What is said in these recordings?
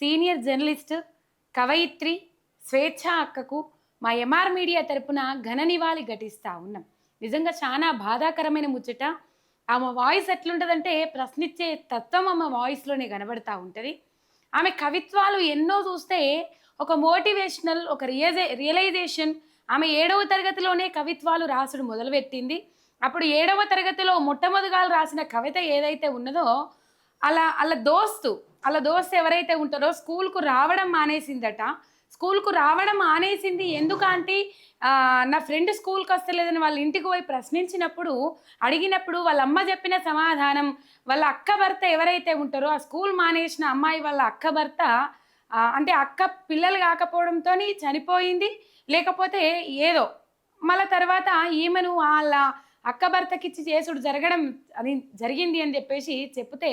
Senior journalist కవయిత్రి స్వేచ్ఛ అక్కకు మా ఎంఆర్ మీడియా తరపున ఘన నివాళి ఘటిస్తూ ఉన్నాం. నిజంగా చాలా బాధాకరమైన ముచ్చట. ఆమె వాయిస్ ఎట్లుంటుందంటే ప్రశ్నించే తత్వం ఆమె వాయిస్లోనే కనబడతా ఉంటుంది. ఆమె కవిత్వాలు ఎన్నో చూస్తే ఒక మోటివేషనల్ ఒక రియజే రియలైజేషన్ ఆమె ఏడవ తరగతిలోనే కవిత్వాలు రాసుడు మొదలుపెట్టింది. అప్పుడు ఏడవ తరగతిలో మొట్టమొదటిగా రాసిన కవిత ఏదైతే ఉన్నదో అలా అలా దోస్తు అలా దోస్తు ఎవరైతే ఉంటారో స్కూల్కు రావడం మానేసిందట. స్కూల్కు రావడం మానేసింది ఎందుకంటే ఆంటీ? నా ఫ్రెండ్ స్కూల్కి వస్తలేదని వాళ్ళ ఇంటికి పోయి ప్రశ్నించినప్పుడు అడిగినప్పుడు వాళ్ళ అమ్మ చెప్పిన సమాధానం వాళ్ళ అక్క భర్త ఎవరైతే ఉంటారో ఆ స్కూల్ మానేసిన అమ్మాయి వాళ్ళ అక్క భర్త అంటే అక్క పిల్లలు కాకపోవడంతో చనిపోయింది. లేకపోతే ఏదో మళ్ళీ తర్వాత ఈమెను వాళ్ళ అక్క భర్తకిచ్చి చేసుడు జరగడం అని జరిగింది అని చెప్పేసి చెప్తే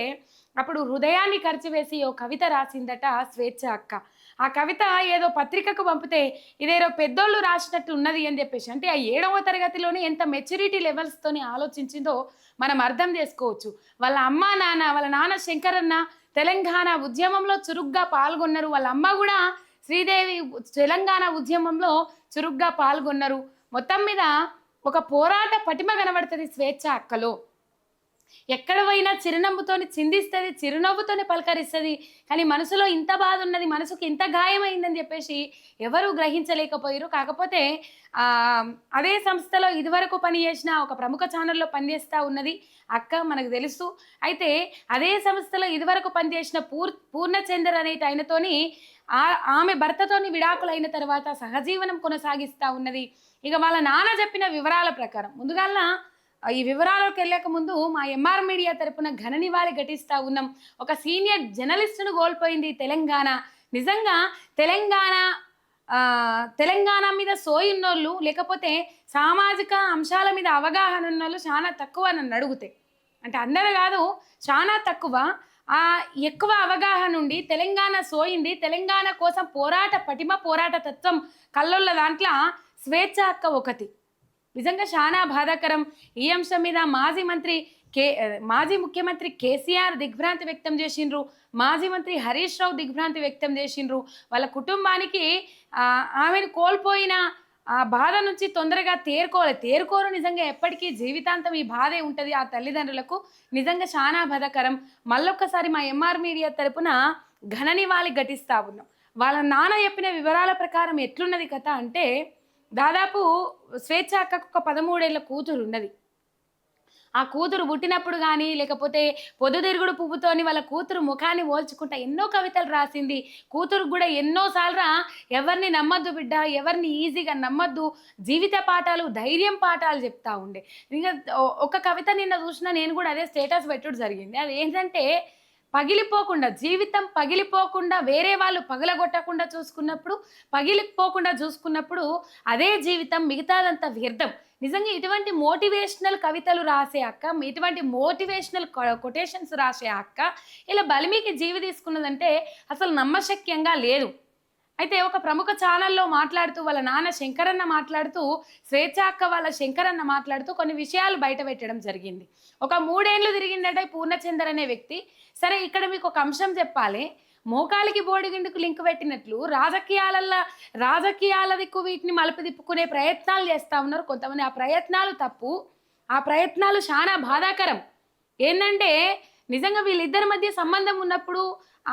అప్పుడు హృదయాన్ని ఖర్చువేసి ఓ కవిత రాసిందట స్వేచ్ఛ అక్క. ఆ కవిత ఏదో పత్రికకు పంపితే ఇదేదో పెద్దోళ్ళు రాసినట్టు ఉన్నది అని చెప్పేసి అంటే ఆ ఏడవ తరగతిలోనే ఎంత మెచ్యూరిటీ లెవెల్స్తోని ఆలోచించిందో మనం అర్థం చేసుకోవచ్చు. వాళ్ళ అమ్మ నాన్న వాళ్ళ నాన్న శంకరన్న తెలంగాణ ఉద్యమంలో చురుగ్గా పాల్గొన్నారు. వాళ్ళ అమ్మ కూడా శ్రీదేవి తెలంగాణ ఉద్యమంలో చురుగ్గా పాల్గొన్నారు. మొత్తం మీద ఒక పోరాట పటిమ కనబడుతుంది స్వేచ్ఛ అక్కలో. ఎక్కడ పోయినా చిరునవ్వుతోని చిందిస్తుంది చిరునవ్వుతోనే పలకరిస్తుంది. కానీ మనసులో ఇంత బాధ ఉన్నది మనసుకి ఇంత గాయమైందని చెప్పేసి ఎవరు గ్రహించలేకపోయారు కాకపోతే అదే సంస్థలో ఇదివరకు పనిచేసిన ఒక ప్రముఖ ఛానల్లో పనిచేస్తూ ఉన్నది అక్క మనకు తెలుసు. అయితే అదే సంస్థలో ఇదివరకు పనిచేసిన పూర్ పూర్ణచందర్ అనే ఆయనతోని ఆ- ఆమె భర్తతోని విడాకులైన తర్వాత సహజీవనం కొనసాగిస్తూ ఉన్నది. ఇక వాళ్ళ నాన్న చెప్పిన వివరాల ప్రకారం ముందుగాల ఈ వివరాలకు వెళ్ళక ముందు మా ఎంఆర్ మీడియా తరపున ఘన నివాళి ఘటిస్తూ ఉన్నాం. ఒక సీనియర్ జర్నలిస్టును కోల్పోయింది తెలంగాణ. నిజంగా తెలంగాణ తెలంగాణ మీద సోయి ఉన్నోళ్ళు లేకపోతే సామాజిక అంశాల మీద అవగాహన ఉన్నోళ్ళు చాలా తక్కువ నన్ను అడిగితే. అంటే అందరూ కాదు చాలా తక్కువ. ఆ ఎక్కువ అవగాహన ఉండి తెలంగాణ సోయింది. తెలంగాణ కోసం పోరాట పటిమ పోరాట తత్వం కళ్ళొల్ల దాంట్లో స్వేచ్ఛ హక్క ఒకటి. నిజంగా చాలా బాధాకరం. ఈ అంశం మీద మాజీ మంత్రి కే మాజీ ముఖ్యమంత్రి కేసీఆర్ దిగ్భ్రాంతి వ్యక్తం చేసిండ్రు. మాజీ మంత్రి హరీష్ రావు దిగ్భ్రాంతి వ్యక్తం చేసిండ్రు. వాళ్ళ కుటుంబానికి ఆమెను కోల్పోయిన ఆ బాధ నుంచి తొందరగా తేరుకోవాలి. తేరుకోరు నిజంగా ఎప్పటికీ జీవితాంతం ఈ బాధే ఉంటుంది. ఆ తల్లిదండ్రులకు నిజంగా చాలా బాధకరం. మళ్ళొక్కసారి మా ఎంఆర్ మీడియా తరపున ఘన నివాళి ఘటిస్తా ఉన్నాం. వాళ్ళ నాన్న చెప్పిన వివరాల ప్రకారం ఎట్లున్నది కథ అంటే దాదాపు స్వేచ్ఛ అక్కకు ఒక పదమూడేళ్ళ కూతురు ఉన్నది ఆ కూతురు పుట్టినప్పుడు కానీ లేకపోతే పొద్దుతిరుగుడు పువ్వుతోని వాళ్ళ కూతురు ముఖాన్ని ఓల్చుకుంటా ఎన్నో కవితలు రాసింది. కూతురు కూడా ఎన్నోసార్లు ఎవరిని నమ్మద్దు బిడ్డ ఎవరిని ఈజీగా నమ్మద్దు జీవిత పాఠాలు ధైర్యం పాఠాలు చెప్తా ఉండే. ఇంకా ఒక కవిత నిన్న చూసినా నేను కూడా అదే స్టేటస్ పెట్టడం జరిగింది. అది ఏంటంటే పగిలిపోకుండా జీవితం పగిలిపోకుండా వేరే వాళ్ళు పగలగొట్టకుండా చూసుకున్నప్పుడు పగిలిపోకుండా చూసుకున్నప్పుడు అదే జీవితం మిగతాదంతా వ్యర్థం. నిజంగా ఇటువంటి మోటివేషనల్ కవితలు రాసే అక్క ఇటువంటి మోటివేషనల్ కొటేషన్స్ రాసే అక్క ఇలా బలిమికి జీవి తీసుకున్నదంటే అసలు నమ్మశక్యంగా లేదు. అయితే ఒక ప్రముఖ ఛానల్లో మాట్లాడుతూ వాళ్ళ నాన్న శంకరన్న మాట్లాడుతూ స్వేచ్ఛ అక్క వాళ్ళ శంకరన్న మాట్లాడుతూ కొన్ని విషయాలు బయట పెట్టడం జరిగింది. ఒక మూడేళ్ళు తిరిగిందంటే పూర్ణచందర్ అనే వ్యక్తి. సరే ఇక్కడ మీకు ఒక అంశం చెప్పాలి. మోకాలికి బోడిగిండుకు లింక్ పెట్టినట్లు రాజకీయాలల్లో రాజకీయాల దిక్కు వీటిని మలుపుదిప్పుకునే ప్రయత్నాలు చేస్తూ ఉన్నారు. కొంతమంది ఆ ప్రయత్నాలు తప్పు ఆ ప్రయత్నాలు చాలా బాధాకరం. ఏంటంటే నిజంగా వీళ్ళిద్దరి మధ్య సంబంధం ఉన్నప్పుడు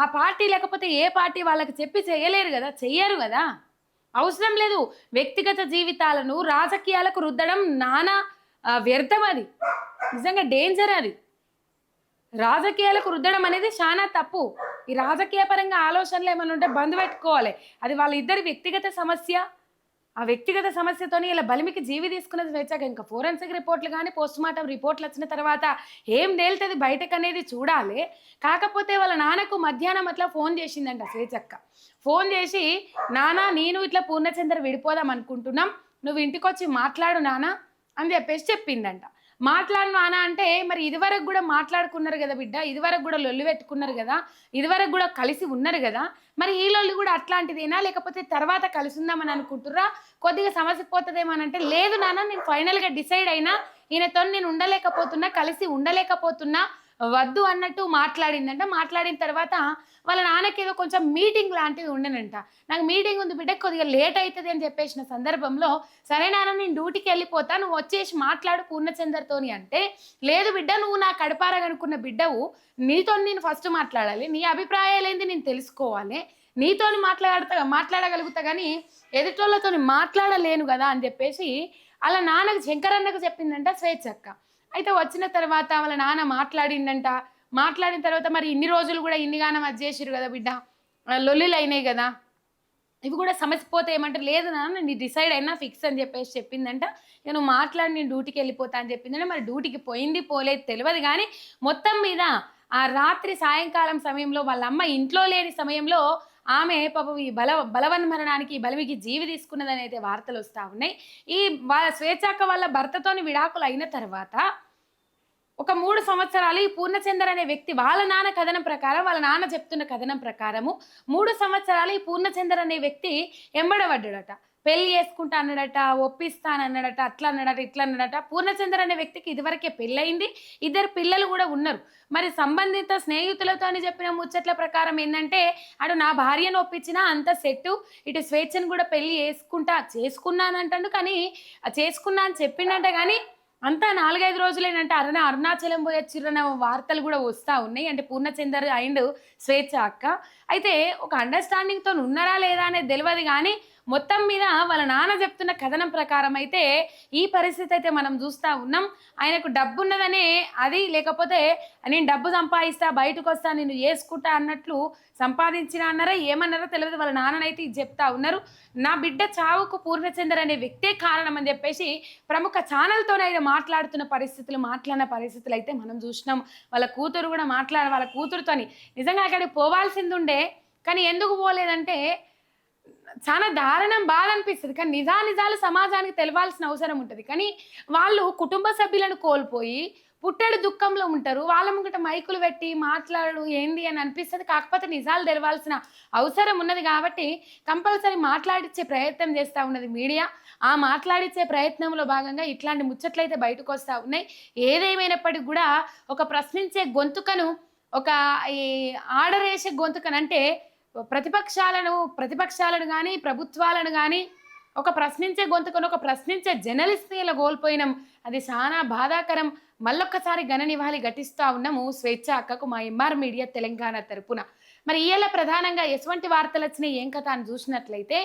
ఆ పార్టీ లేకపోతే ఏ పార్టీ వాళ్ళకి చెప్పి చేయలేరు కదా చెయ్యరు కదా. అవసరం లేదు వ్యక్తిగత జీవితాలను రాజకీయాలకు రుద్దడం నానా వ్యర్థం అది. నిజంగా డేంజర్ అది. రాజకీయాలకు రుద్దడం అనేది చాలా తప్పు. ఈ రాజకీయ పరంగా ఆలోచనలు ఏమైనా ఉంటే బంద్ పెట్టుకోవాలి. అది వాళ్ళిద్దరి వ్యక్తిగత సమస్య. ఆ వ్యక్తిగత సమస్యతోని ఇలా బలిమికి జీవి తీసుకున్నది వచ్చాక ఇంకా ఫోరెన్సిక్ రిపోర్ట్లు కానీ పోస్ట్ మార్టం రిపోర్ట్లు వచ్చిన తర్వాత ఏం తేలుతుంది బయటకు అనేది చూడాలి. కాకపోతే వాళ్ళ నాన్నకు మధ్యాహ్నం అట్లా ఫోన్ చేసిందంట స్వేచ్ఛక్క. ఫోన్ చేసి నానా నేను ఇట్లా పూర్ణచంద్ర విడిపోదాం అనుకుంటున్నాం. నువ్వు ఇంటికి వచ్చి మాట్లాడు నానా అని చెప్పేసి చెప్పిందంట. మాట్లాడను అనా అంటే మరి ఇదివరకు కూడా మాట్లాడుకున్నారు కదా బిడ్డ ఇదివరకు కూడా లొల్లు పెట్టుకున్నారు కదా ఇదివరకు కూడా కలిసి ఉన్నారు కదా మరి ఈ లొల్లు కూడా అట్లాంటిదేనా? లేకపోతే తర్వాత కలిసి ఉందామని అనుకుంటుర్రా? కొద్దిగా సమస్య అంటే లేదు నాన్న నేను ఫైనల్గా డిసైడ్ అయినా ఈయనతో నేను ఉండలేకపోతున్నా కలిసి ఉండలేకపోతున్నా వద్దు అన్నట్టు మాట్లాడిందంట. మాట్లాడిన తర్వాత వాళ్ళ నాన్నకి ఏదో కొంచెం మీటింగ్ లాంటిది ఉండనంట. నాకు మీటింగ్ ఉంది బిడ్డ కొద్దిగా లేట్ అవుతుంది అని చెప్పేసిన సందర్భంలో సరే నాన్న నేను డ్యూటీకి వెళ్ళిపోతా నువ్వు వచ్చేసి మాట్లాడు పూర్ణచందర్తోని అంటే లేదు బిడ్డ నువ్వు నా కడపారగనుకున్న బిడ్డవు నీతో నేను ఫస్ట్ మాట్లాడాలి నీ అభిప్రాయాలు ఏంది నేను తెలుసుకోవాలి నీతోని మాట్లాడతా మాట్లాడగలుగుతా కానీ ఎదుటోళ్ళతో మాట్లాడలేను కదా అని చెప్పేసి అలా నాన్నకు శంకరన్నకు చెప్పిందంట స్వేచ్ఛక్క. అయితే వచ్చిన తర్వాత వాళ్ళ నాన్న మాట్లాడిండంట. మాట్లాడిన తర్వాత మరి ఇన్ని రోజులు కూడా ఇన్నిగానం అది చేసిరు కదా బిడ్డ. లొల్లిలు అయినాయి కదా. ఇవి కూడా సమస్య పోతే ఏమంటారు? లేదు నాన్న నీ డిసైడ్ అయినా ఫిక్స్ అని చెప్పేసి చెప్పిందంట. నేను మాట్లాడి నేను డ్యూటీకి వెళ్ళిపోతా అని చెప్పిందంటే. మరి డ్యూటీకి పోయింది పోలేదు తెలియదు కానీ మొత్తం మీద ఆ రాత్రి సాయంకాలం సమయంలో వాళ్ళ అమ్మ ఇంట్లో లేని సమయంలో ఆమె పాపం ఈ బల బలవన్మరణానికి మరణానికి బలవికి జీవి తీసుకున్నదని అయితే వార్తలు వస్తూ ఉన్నాయి. ఈ వాళ్ళ స్వేచ్ఛాక వాళ్ళ భర్తతోని విడాకులు అయిన తర్వాత ఒక మూడు సంవత్సరాలు ఈ పూర్ణచందర్ అనే వ్యక్తి వాళ్ళ నాన్న కథనం ప్రకారం వాళ్ళ నాన్న చెప్తున్న కథనం ప్రకారము మూడు సంవత్సరాలు ఈ పూర్ణచందర్ అనే వ్యక్తి ఎంబడబడ్డాడట. పెళ్ళి చేసుకుంటా అన్నాడట ఒప్పిస్తానన్నాడట అట్లా అన్నాడట ఇట్లా అన్నాడట. పూర్ణచందర్ అనే వ్యక్తికి ఇదివరకే పెళ్ళయింది. ఇద్దరు పిల్లలు కూడా ఉన్నారు. మరి సంబంధిత స్నేహితులతో అని చెప్పిన ముచ్చట్ల ప్రకారం ఏంటంటే అటు నా భార్యను ఒప్పించినా అంత సెట్టు ఇటు స్వేచ్ఛను కూడా పెళ్ళి చేసుకుంటా చేసుకున్నానంటాడు కానీ చేసుకున్నా అని చెప్పిండంట కానీ అంతా నాలుగైదు రోజులేనంటే. అరుణ అరుణాచలం పోయి వార్తలు కూడా వస్తూ ఉన్నాయి. అంటే పూర్ణచందర్ అండ్ స్వేచ్ఛ అక్క. అయితే ఒక అండర్స్టాండింగ్తో ఉన్నారా లేదా అనేది తెలియదు కానీ మొత్తం మీద వాళ్ళ నాన్న చెప్తున్న కథనం ప్రకారం అయితే ఈ పరిస్థితి అయితే మనం చూస్తూ ఉన్నాం. ఆయనకు డబ్బు ఉన్నదనే అది లేకపోతే నేను డబ్బు సంపాదిస్తా బయటకు వస్తా నేను చేసుకుంటా అన్నట్లు సంపాదించిన అన్నారా ఏమన్నారో తెలియదు వాళ్ళ నాన్ననైతే ఇది చెప్తా ఉన్నారు. నా బిడ్డ చావుకు పూర్ణచందర్ అనే వ్యక్తే కారణం అని చెప్పేసి ప్రముఖ ఛానల్తోనే అయితే మాట్లాడుతున్న పరిస్థితులు మాట్లాడిన పరిస్థితులు అయితే మనం చూసినాం. వాళ్ళ కూతురు కూడా మాట్లాడ వాళ్ళ కూతురుతోని నిజంగా అక్కడికి పోవాల్సింది ఉండే కానీ ఎందుకు పోలేదంటే చాలా దారుణం బాధ అనిపిస్తుంది. కానీ నిజా నిజాలు సమాజానికి తెలవాల్సిన అవసరం ఉంటుంది. కానీ వాళ్ళు కుటుంబ సభ్యులను కోల్పోయి పుట్టడు దుఃఖంలో ఉంటారు. వాళ్ళ ముంగట మైకులు పెట్టి మాట్లాడు ఏంది అని అనిపిస్తుంది. కాకపోతే నిజాలు తెలవాల్సిన అవసరం ఉన్నది కాబట్టి కంపల్సరీ మాట్లాడిచ్చే ప్రయత్నం చేస్తూ ఉన్నది మీడియా. ఆ మాట్లాడిచ్చే ప్రయత్నంలో భాగంగా ఇట్లాంటి ముచ్చట్లయితే బయటకు వస్తూ ఉన్నాయి. ఏదేమైనప్పటికీ కూడా ఒక ప్రశ్నించే గొంతుకను ఒక ఈ ఆర్డర్ వేసే గొంతుకనంటే ప్రతిపక్షాలను ప్రతిపక్షాలను కానీ ప్రభుత్వాలను కానీ ఒక ప్రశ్నించే గొంతుకొని ఒక ప్రశ్నించే జర్నలిస్ట్ని కోల్పోయినాం. అది చాలా బాధాకరం. మళ్ళొక్కసారి ఘన నివాళి ఘటిస్తూ ఉన్నాము స్వేచ్ఛ అక్కకు మా ఎంఆర్ మీడియా తెలంగాణ తరపున. మరి ఇయ్యాల ప్రధానంగా ఎటువంటి వార్తలు వచ్చినాయి ఏం కథ అని చూసినట్లయితే